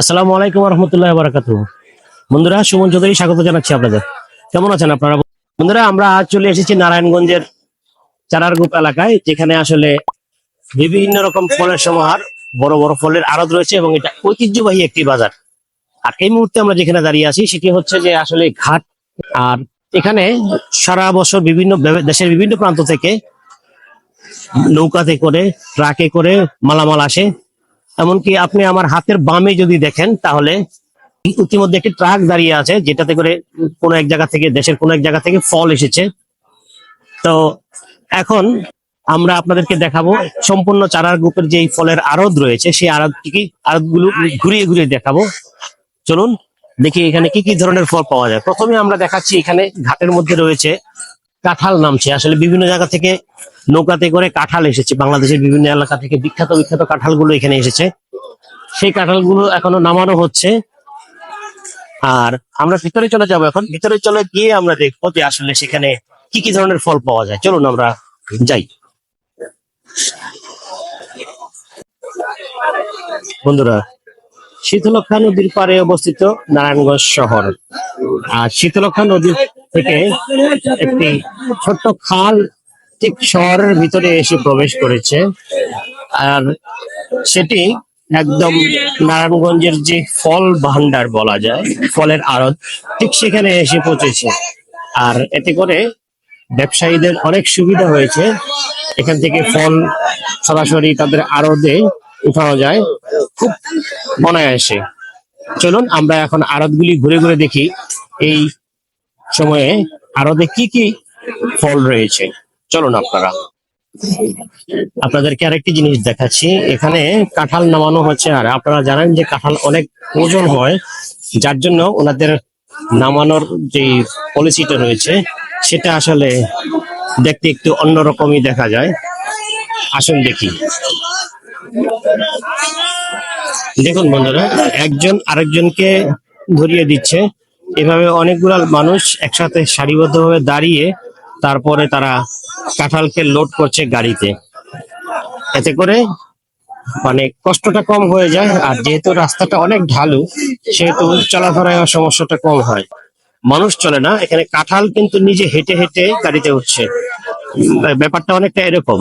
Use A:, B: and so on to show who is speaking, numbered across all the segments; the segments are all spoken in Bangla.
A: আসসালামু আলাইকুম রহমতুল্লাহ বারাকাতু বন্ধুরা, সুমন চৌধুরী স্বাগত জানাচ্ছি আপনাদের। কেমন আছেন আপনারা? বন্ধুরা, আমরা আজ চলে এসেছি নারায়ণগঞ্জের চারারগুপ এলাকায়, যেখানে আসলে বিভিন্ন রকম ফলের সমাহার, বড় বড় ফলের আড়ত রয়েছে এবং এটা ঐতিহ্যবাহী একটি বাজার। আর এই মুহূর্তে আমরা যেখানে দাঁড়িয়ে আছি, সেটি হচ্ছে যে আসলে ঘাট। আর এখানে সারা বছর বিভিন্ন দেশের বিভিন্ন প্রান্ত থেকে নৌকাতে করে, ট্রাকে করে মালামাল আসে। এমনকি আপনি আমার হাতের বামে যদি দেখেন, তাহলে ইতিমধ্যে একটি ট্রাক দাঁড়িয়ে আছে, যেটাতে করে কোনো এক জায়গা থেকে, দেশের কোনো এক জায়গা থেকে ফল এসেছে। তো এখন আমরা আপনাদেরকে দেখাবো সম্পূর্ণ চারার গ্রুপের যে ফলের আড়ত রয়েছে, সেই আড়তটি আড়তগুলো ঘুরিয়ে ঘুরিয়ে দেখাবো। চলুন দেখি এখানে কি কি ধরনের ফল পাওয়া যায়। প্রথমে আমরা দেখাচ্ছি এখানে ঘাটের মধ্যে রয়েছে কাঁঠাল নামছে। আসলে বিভিন্ন জায়গা থেকে নৌকাতে করে কাঁঠাল এসেছে। বাংলাদেশের বিভিন্ন এলাকা থেকে বিখ্যাত বিখ্যাত কাঁঠালগুলো এখানে এসেছে। সেই কাঁঠালগুলো এখনও নামানো হচ্ছে। আর আমরা ভিতরে চলে যাব এখন। ভিতরে চলে গিয়ে আমরা দেখব যে আসলে সেখানে কি কি ধরনের ফল পাওয়া যায়। চলুন আমরা যাই। বন্ধুরা শীতলক্ষা নদীর পাড়ে অবস্থিত নারায়ণগঞ্জ শহর। আর শীতলক্ষা নদী থেকে একটি ছোট্ট খাল ঠিক শহরের ভিতরে এসে প্রবেশ করেছে। আর সেটি একদম নারায়ণগঞ্জের যে ফল ভান্ডার বলা যায়, ফলের আড়ত, ঠিক সেখানে এসে পৌঁছেছে। আর এতে করে ব্যবসায়ীদের অনেক সুবিধা হয়েছে। এখান থেকে ফল সরাসরি তাদের আড়তে উঠানো যায়। খুব অনায়াসে চলুন, আমরা এখন আড়তগুলি ঘুরে ঘুরে দেখি। এই সময়ে আড়তে কি কি ফল রয়েছে? চলুন আপনারা। আপনাদেরকে আরেকটি জিনিস দেখাচ্ছি। এখানে কাঁঠাল নামানো হচ্ছে, আর আপনারা জানেন যে কাঁঠাল অনেক ওজন হয়, যার জন্য ওনাদের নামানোর যে পলিসিটা রয়েছে, সেটা আসলে দেখতে একটু অন্যরকমই দেখা যায়। আসুন দেখি। দেখুন বন্ধুরা, একজন আরেকজনকে ধরিয়ে দিচ্ছে। এভাবে অনেকগুলা মানুষ একসাথে সারিবদ্ধভাবে দাঁড়িয়ে তারপরে তারা কাঁঠালকে লোড করছে গাড়িতে। এতে করে মানে কষ্টটা কম হয়ে যায় আর যেহেতু রাস্তাটা অনেক ঢালু, সেহেতু চলাফেরায় সমস্যাটা কম হয়। মানুষ চলে না, এখানে কাঁঠাল কিন্তু নিজে হেঁটে হেঁটে গাড়িতে উঠছে। ব্যাপারটা অনেকটা এরকম।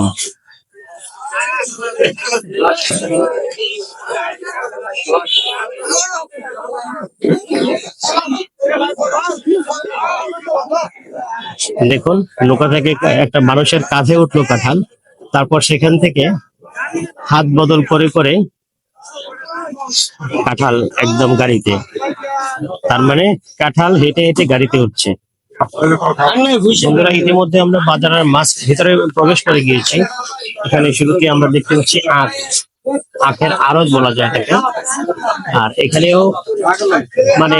A: দেখুন, নৌকা থেকে একটা মানুষের কাঁধে উঠল কাঁঠাল। তারপর সেখান থেকে হাত বদল করে করে কাঁঠাল একদম গাড়িতে। তার মানে কাঁঠাল হেঁটে হেঁটে গাড়িতে উঠছে। বন্ধুরা, ইতিমধ্যে আমরা বাজারের মাছ ভিতরে প্রবেশ করে গিয়েছি। এখানে শুরুতে আমরা দেখতে পাচ্ছি আখ। আখের আড়ত বলা যায় এটাকে আর এখানেও মানে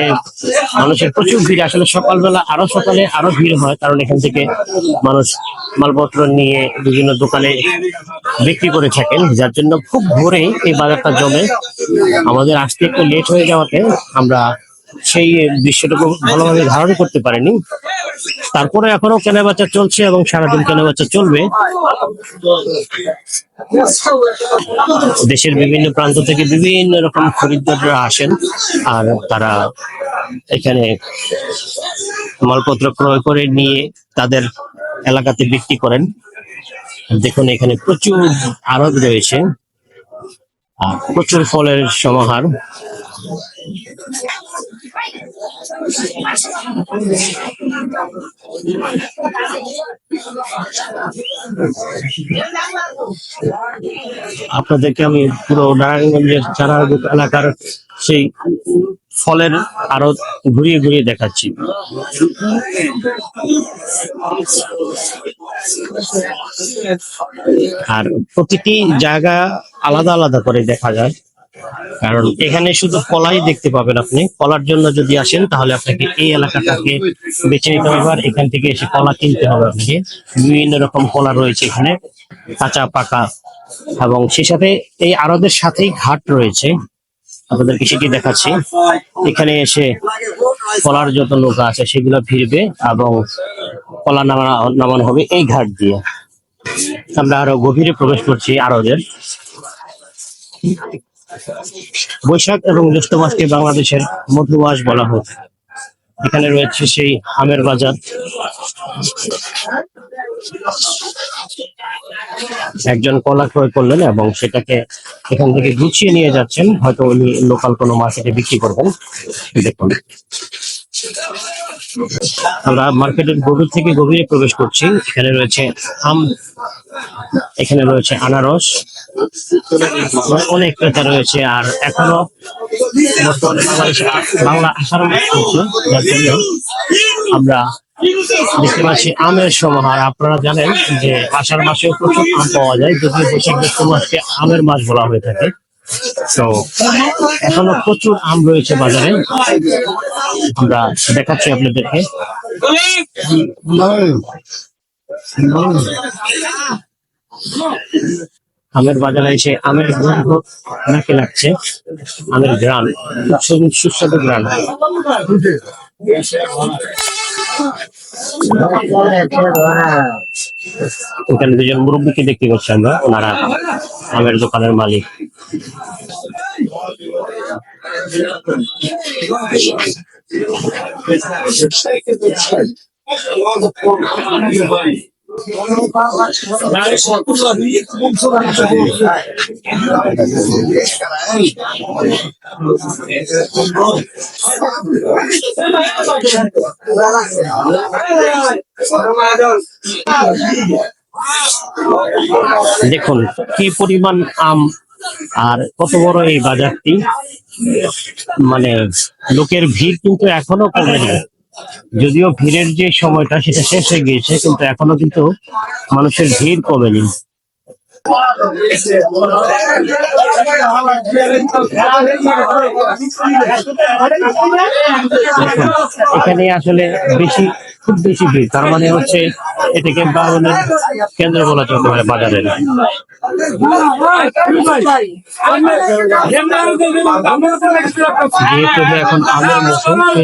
A: মানুষের প্রচুর ভিড়। আসলে সকালবেলা আরও সকালে আরও ভিড় হয়, কারণ এখান থেকে মানুষ মালপত্র নিয়ে বিভিন্ন দোকানে বিক্রি করে থাকেন, যার জন্য খুব ভোরে এই বাজারটা জমে। আমাদের আসতে একটু লেট হয়ে যাওয়াতে আমরা সেই দৃশ্যটুকু ভালোভাবে ধারণ করতে পারেনি। তারপরে এখনও কেনাবেচা চলছে এবং সারাদিন কেনাবেচা চলবে। দেশের বিভিন্ন প্রান্ত থেকে বিভিন্ন রকম খরিদ্দাররা আসেন আর তারা এখানে মালপত্র ক্রয় করে নিয়ে তাদের এলাকাতে বিক্রি করেন। দেখুন, এখানে প্রচুর আড়ত রয়েছে, আর প্রচুর ফলের সমাহার। আপনাদেরকে আমি পুরো নারায়ণগঞ্জের চারাগুপ এলাকার সেই ফলের আরও ঘুরিয়ে ঘুরিয়ে দেখাচ্ছি। আর প্রতিটি জায়গা আলাদা আলাদা করে দেখা যায়। কারণ এখানে শুধু কলাই দেখতে পাবেন আপনি। কলার জন্য যদি আসেন, তাহলে আপনাকে এই এলাকাটাকে বেছে নিতে হবে আর এখান থেকে এসে কলা কিনতে হবে আপনাকে। বিভিন্ন রকম কলা রয়েছে এখানে, কাঁচা, পাকা এবং সেই সাথে এই আরদের সাথেই ঘাট রয়েছে। আপনাদেরকে সেটি দেখাচ্ছি। এখানে এসে কলার যত নৌকা আছে, সেগুলো ফিরবে এবং কলা নামানো নামানো হবে এই ঘাট দিয়ে। আমরা আরও গভীরে প্রবেশ করছি আরদের বৈশাখ এবং জ্যৈষ্ঠ মাসকে বাংলাদেশের মধু মাস বলা হয়। এখানে রয়েছে সেই আমের বাজার। একজন কলা ক্রয় করলেন এবং সেটাকে এখান থেকে গুছিয়ে নিয়ে যাচ্ছেন। হয়তো উনি লোকাল কোনো মার্কেটে বিক্রি করবেন। দেখুন। আমরা মার্কেটের গভীর থেকে গভীরে প্রবেশ করছি। এখানে রয়েছে আম, এখানে রয়েছে আনারস। অনেক ক্রেতা রয়েছে আর এখনও বাংলা চলছে, যার জন্য আমরা দেখতে পাচ্ছি আমের সমাহার আপনারা জানেন যে আষাঢ় মাসেও প্রচুর আম পাওয়া যায় যদিও বৈশাখ জ্যৈষ্ঠ মাসকে আমের মাস বলা হয়ে থাকে তো এখনও প্রচুর আম রয়েছে বাজারে আমরা দেখাচ্ছি আপনাদেরকে আমের বাজারে এসে আমের গন্ধ নাকে লাগছে আমের গ্রাম। খুব সুস্বাদু গ্রাম। এখানে দুজন মুরব্বীকে দেখতে পাচ্ছি আমরা, ওনারা আমের দোকানের মালিক। দেখুন, কি পরিমাণ আম আর কত বড় এই বাজারটি? মানে লোকের ভিড় কিন্তু এখনও কমেনি যদিও ভিড়ের যে সময়টা সেটা শেষ হয়ে গিয়েছে, কিন্তু এখনও কিন্তু মানুষের ভিড় কমেনি। এখানে আসলে বেশি খুব বেশি ভিড়। তার মানে হচ্ছে এটাকে বাহনের কেন্দ্র বলা চলতে পারে যে এখন খুব বেশি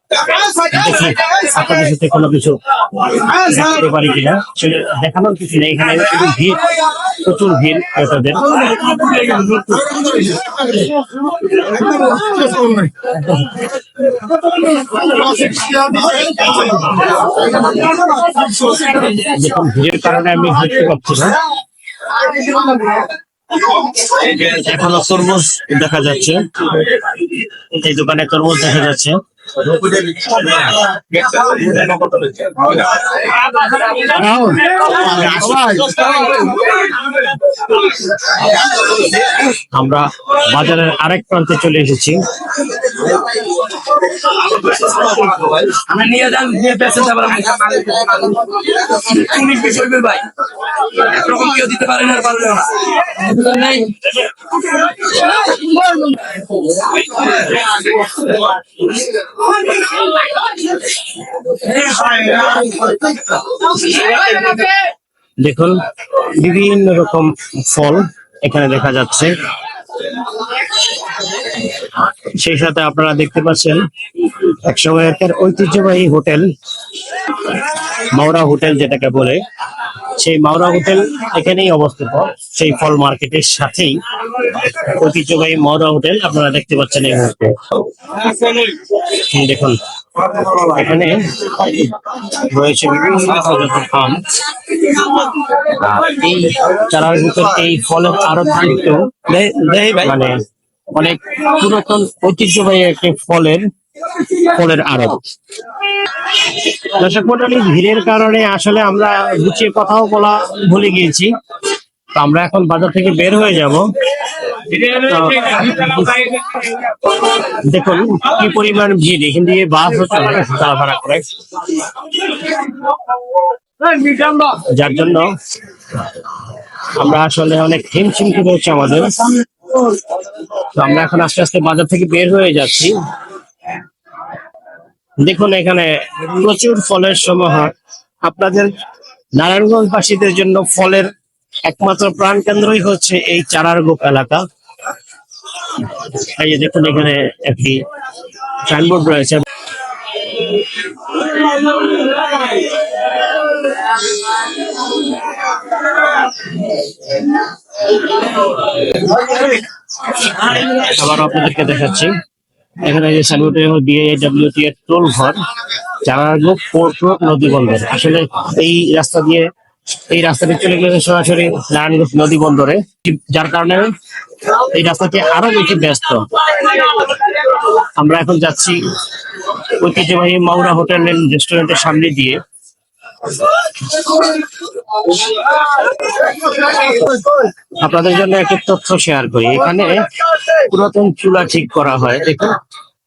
A: আপনাদের সাথে কোনো কিছু দেখাতে পারি কিনা দেখানোর কিছু নেই এখানে ভিড় প্রচুর ভিড় ক্রেতাদের দেখুন ভিড়ের কারণে আমি হাঁটতে পারছি না এখনও তরমুজ দেখা যাচ্ছে। এই দোকানে তরমুজ দেখা যাচ্ছে। আমরা বাজারের আরেক প্রান্তে চলে এসেছি। দেখুন বিভিন্ন রকম ফল এখানে দেখা যাচ্ছে। সেই সাথে আপনারা দেখতে পাচ্ছেন এক সময়কার ঐতিহ্যবাহী হোটেল। মাওরা হোটেল যেটাকে বলে, সেই মাওরা হোটেল এখানেই অবস্থিত। সেই ফল মার্কেটের সাথেই ঐতিহ্যবাহী মাওরা হোটেল আপনারা দেখতে পাচ্ছেন এই মুহূর্তে। দেখুন, এখানে রয়েছে বিভিন্ন এই চারার ভিতর এই ফলের আরও মানে অনেক পুরাতন ঐতিহ্যবাহী একটি ফলের ফলের আড়ত। দর্শক মন্ডলী, ভিড়ের কারণে আসলে আমরা গুছিয়ে কথাও বলা ভুলে গিয়েছি। তো আমরা এখন বাজার থেকে বের হয়ে যাব। দেখুন, কি পরিমাণ ভিড়। এখান দিয়ে বাস হচ্ছে চলাফেরা করে। যার জন্য আমরা আসলে অনেক হিমশিম হচ্ছে আমাদের। তো আমরা এখন আস্তে আস্তে বাজার থেকে বের হয়ে যাচ্ছি। দেখুন এখানে প্রচুর ফলের সমাহার আপনাদের নারায়ণগঞ্জবাসীদের জন্য ফলের একমাত্র প্রাণ কেন্দ্রই হচ্ছে এই চারারগোপ এলাকা। এই যে দেখুন এখানে একটি সাইনবোর্ড রয়েছে। আবার আপনাদেরকে দেখাচ্ছি। এখানে যে সাইনবোর্ডে ডিএডব্লিউটি এর টোল ঘর চালানো পোর্ট রোড নদী বন্দর। আসলে এই রাস্তা দিয়ে, এই রাস্তাটি চলে গেছে সরাসরি নারায়ণগঞ্জ নদী বন্দরে। যার কারণে এই রাস্তাটি আরও বেশি ব্যস্ত। আমরা এখন যাচ্ছি ঐতিহ্যবাহী মাউরা হোটেল রেস্টুরেন্টের সামনে দিয়ে। আপনাদের জন্য একটা তথ্য শেয়ার করি। এখানে পুরাতন চুলা ঠিক করা হয়। দেখুন,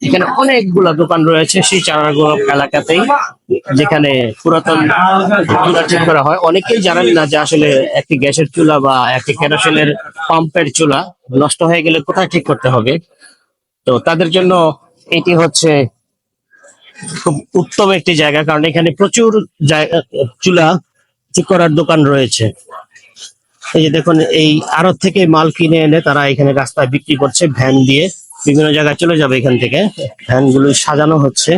A: এখানে অনেকগুলা দোকান রয়েছে সেই চারাগো এলাকাতেই, যেখানে পুরাতন চুলা ঠিক করা হয়। অনেকেই জানেন না যে আসলে একটি গ্যাসের চুলা বা একটি কেরোসিনের পাম্পের চুলা নষ্ট হয়ে গেলে কোথায় ঠিক করতে হবে। তো তাদের জন্য এটি হচ্ছে খুব উত্তম একটি জায়গা, কারণ এখানে প্রচুর চুলা করার দোকান রয়েছে। এই যে দেখুন, এই আড়ত থেকে মাল কিনে এনে তারা এখানে রাস্তায় বিক্রি করছে ভ্যান দিয়ে। বিভিন্ন জায়গায় চলে যাবে এখান থেকে। ভ্যানগুলো সাজানো হচ্ছে।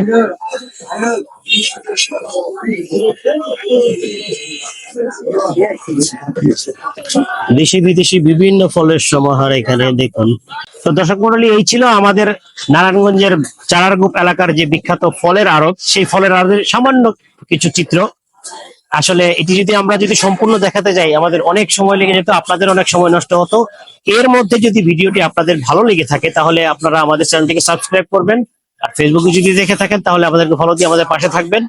A: দেশি বিদেশি বিভিন্ন ফলের সমাহার এখানে দেখুন। তো দর্শক মন্ডলী, এই ছিল আমাদের নারায়ণগঞ্জের চারারগুপ এলাকার যে বিখ্যাত ফলের আড়ত, সেই ফলের আড়তের সামান্য কিছু চিত্র। আসলে এটি যদি আমরা যদি সম্পূর্ণ দেখাতে যাই, আমাদের অনেক সময় লেগে যেত, আপনাদের অনেক সময় নষ্ট হতো। এর মধ্যে যদি ভিডিওটি আপনাদের ভালো লেগে থাকে, তাহলে আপনারা আমাদের চ্যানেলটিকে সাবস্ক্রাইব করবেন। আর ফেসবুকে যদি দেখে থাকেন, তাহলে আমাদেরকে ফলো দিয়ে আমাদের পাশে থাকবেন।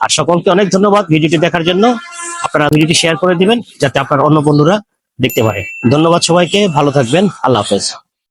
A: আর সকলকে অনেক ধন্যবাদ ভিডিওটি দেখার জন্য। আপনারা ভিডিওটি শেয়ার করে দিবেন, যাতে আপনার অন্য বন্ধুরা দেখতে পারে। ধন্যবাদ সবাইকে, ভালো থাকবেন। আল্লাহ হাফেজ।